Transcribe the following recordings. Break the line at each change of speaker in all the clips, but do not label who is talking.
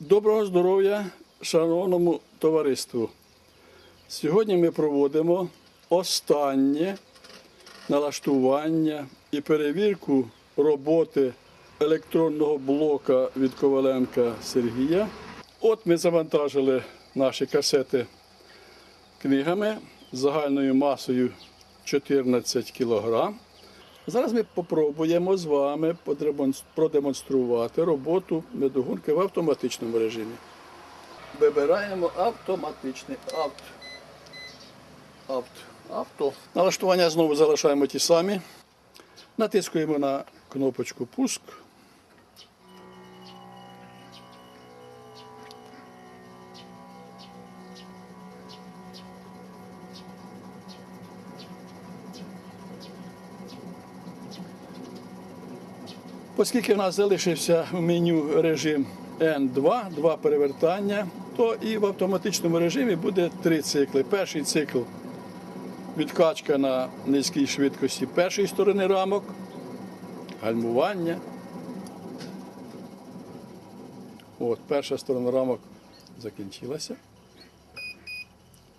Доброго здоров'я, шановному товариству. Сьогодні ми проводимо останнє налаштування і перевірку роботи електронного блока від Коваленка Сергія. От ми завантажили наші касети книгами загальною масою 14 кг. Зараз ми попробуємо з вами продемонструвати роботу медогонки в автоматичному режимі. Вибираємо автоматичний авт. Авт. Авто. Налаштування знову залишаємо ті самі. Натискуємо на кнопочку пуск. Оскільки в нас залишився в меню режим N2, два перевертання, то і в автоматичному режимі буде три цикли. Перший цикл відкачка на низькій швидкості першої сторони рамок, гальмування. От, перша сторона рамок закінчилася.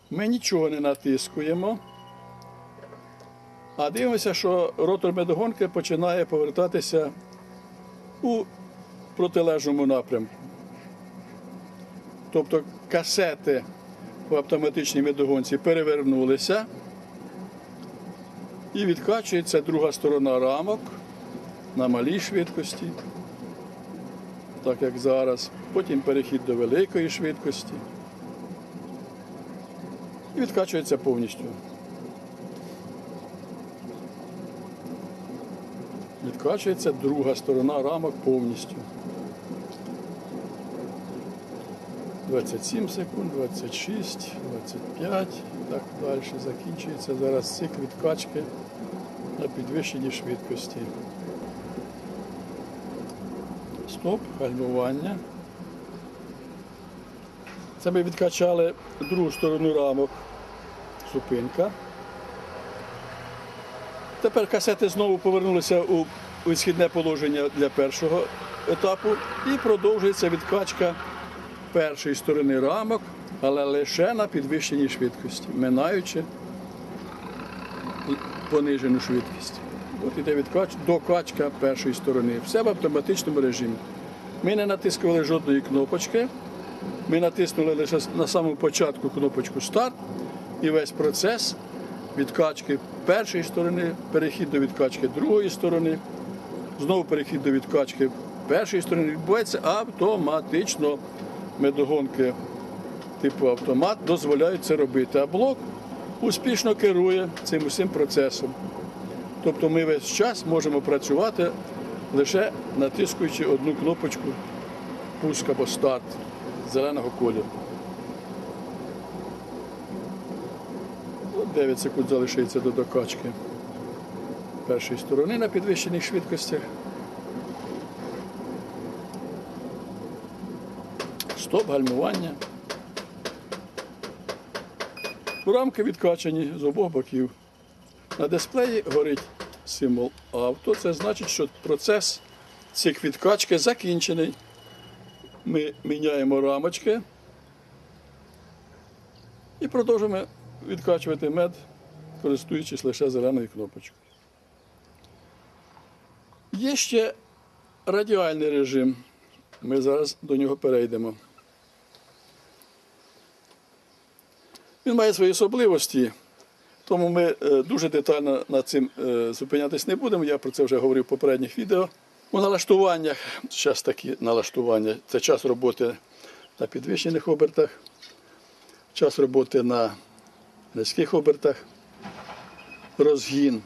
Ми нічого не натискуємо. А дивимося, що ротор медогонки починає повертатися у протилежному напрямку. Тобто касети в автоматичній медогонці перевернулися і відкачується друга сторона рамок на малій швидкості, так як зараз. Потім перехід до великої швидкості. І відкачується повністю. Відкачується друга сторона рамок повністю. 27 секунд, 26, 25 і так далі. Закінчується зараз цикл відкачки на підвищенні швидкості. Стоп, гальмування. Це ми відкачали другу сторону рамок. Зупинка. Тепер касети знову повернулися у висхідне положення для першого етапу і продовжується відкачка першої сторони рамок, але лише на підвищеній швидкості, минаючи понижену швидкість. От іде докачка першої сторони. Все в автоматичному режимі. Ми не натискували жодної кнопочки. Ми натиснули лише на самому початку кнопочку старт і весь процес відкачки першої сторони, перехід до відкачки другої сторони, знову перехід до відкачки першої сторони відбувається автоматично. Медогонки типу автомат дозволяють це робити. А блок успішно керує цим усім процесом. Тобто ми весь час можемо працювати лише натискуючи одну кнопочку пуск або старт зеленого кольору. От 9 секунд залишається до докачки першої сторони на підвищених швидкостях. Стоп, гальмування. Рамки відкачані з обох боків. На дисплеї горить символ авто. Це значить, що процес цих відкачки закінчений. Ми міняємо рамочки і продовжуємо відкачувати мед, користуючись лише зеленою кнопочкою. Є ще радіальний режим. Ми зараз до нього перейдемо. Він має свої особливості, тому ми е, дуже детально над цим е, зупинятись не будемо. Я про це вже говорив в попередніх відео. У налаштуваннях, зараз такі налаштування, це час роботи на підвищених обертах, час роботи на низьких обертах, розгін.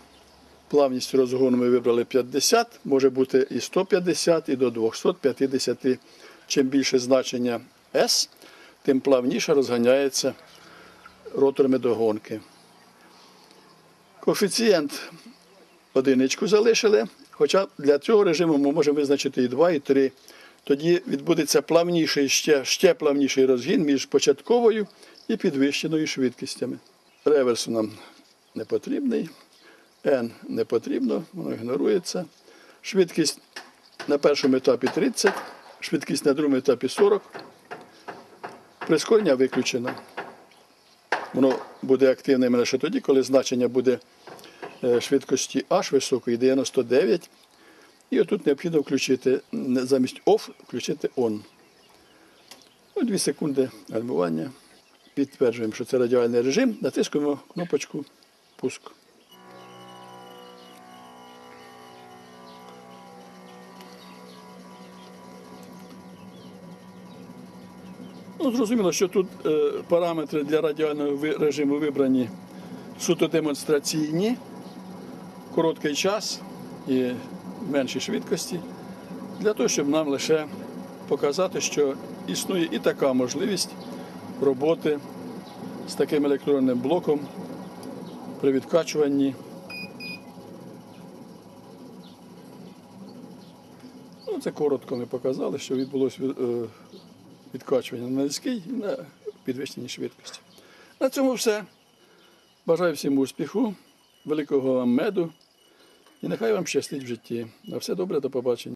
Плавність розгону ми вибрали 50, може бути і 150, і до 250. Чим більше значення S, тим плавніше розганяється ротор медогонки. Коефіцієнт одиничку залишили, хоча для цього режиму ми можемо визначити і 2, і 3. Тоді відбудеться плавніший, ще, ще плавніший розгін між початковою і підвищеною швидкістями. Реверсу нам не потрібний. N не потрібно, воно ігнорується. Швидкість на першому етапі 30, Швидкість на другому етапі 40. Прискорення виключено. Воно буде активним лише тоді, коли значення буде е, швидкості H високої 99. І отут необхідно включити замість OFF включити ON. Ну, 2 секунди гальмування. Підтверджуємо, що це радіальний режим. Натискуємо кнопочку пуск. Ну, зрозуміло, що тут е, параметри для радіального режиму вибрані суто демонстраційні, короткий час і менші швидкості, для того, щоб нам лише показати, що існує і така можливість роботи з таким електронним блоком при відкачуванні. Ну, це коротко ми показали, що відбулося е, відкачування на низький і на підвищеній швидкості. На цьому все. Бажаю всім успіху, великого вам меду і нехай вам щастить в житті. На все добре, до побачення.